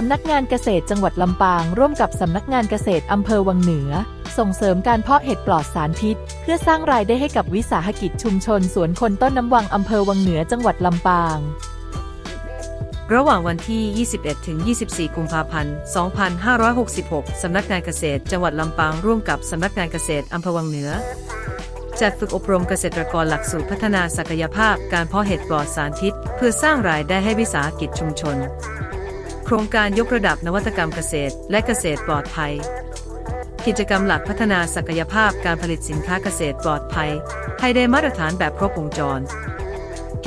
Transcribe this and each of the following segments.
สำนักงานเกษตรจังหวัดลำปาง ร่วมกับสำนักงานเกษตรอำเภอวังเหนือ ส่งเสริมการเพาะเห็ดปลอดสารพิษ เพื่อสร้างรายได้ให้กับวิสาหกิจชุมชนสวนคนต้นน้ำวังอำเภอวังเหนือจังหวัดลำปาง ระหว่างวันที่ 21 ถึง 24 กุมภาพันธ์ 2566 สำนักงานเกษตรจังหวัดลำปางร่วมกับสำนักงานเกษตรอำเภอวังเหนือจัดฝึกอบรมเกษตรกรหลักสูตรพัฒนาศักยภาพ การเพาะเห็ดปลอดสารพิษ เพื่อสร้างรายได้ให้วิสาหกิจชุมชน โครงการยกระดับนวัตกรรมเกษตร และเกษตรปลอดภัย กิจกรรมหลักพัฒนาศักยภาพการผลิตสินค้าเกษตรปลอดภัย ให้ได้มาตรฐานแบบครบวงจร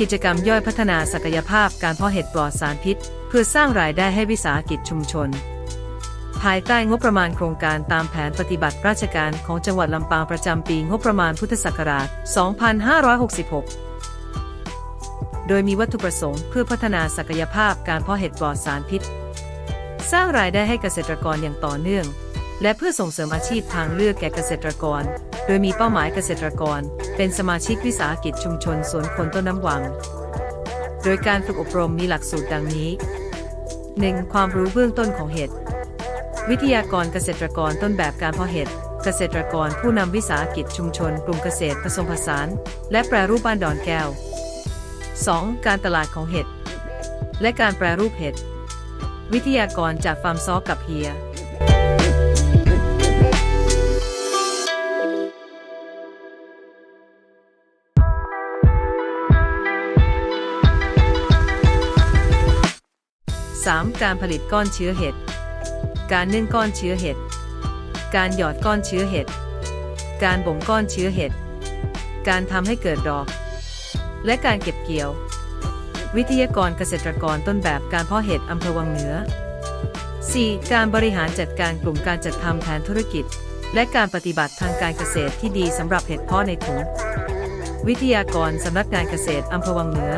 กิจกรรมย่อยพัฒนาศักยภาพการเพาะเห็ดปลอดสารพิษ เพื่อสร้างรายได้ให้วิสาหกิจชุมชน ภายใต้งบประมาณโครงการตามแผนปฏิบัติราชการของจังหวัดลำปางประจำปีงบประมาณพุทธศักราช 2566 โดยมีวัตถุประสงค์เพื่อพัฒนาศักยภาพการเพาะเห็ดปลอดสารพิษ สร้างรายได้ให้เกษตรกรอย่างต่อเนื่อง และเพื่อส่งเสริมอาชีพทางเลือกแก่เกษตรกร โดยมีเป้าหมายเกษตรกร เป็นสมาชิกวิสาหกิจชุมชนสวนคนต้นน้ำวัง โดยการฝึกอบรมมีหลักสูตรดังนี้ 1. ความรู้เบื้องต้นของเห็ดวิทยากรเกษตรกรต้นแบบการเพาะเห็ดเกษตรกรผู้นำวิสาหกิจชุมชนกลุ่มเกษตรผสมผสาน และแปรรูปบ้านดอนแก้ว 2. การตลาดของเห็ด และการแปรรูปเห็ด วิทยากรจากฟาร์มซอกับเฮีย 3. การผลิตก้อนเชื้อเห็ด การนึ่งก้อนเชื้อเห็ด การหยอดก้อนเชื้อเห็ด การบ่มก้อนเชื้อเห็ด การทำให้เกิดดอก และการเก็บเกี่ยว วิทยากรเกษตรกรต้นแบบการเพาะเห็ดอำเภอวังเหนือ 4. การบริหารจัดการกลุ่มการจัดทำแผนธุรกิจ และการปฏิบัติทางการเกษตรที่ดีสำหรับเห็ดเพาะในถุง วิทยากรสำนักงานเกษตรอำเภอวังเหนือ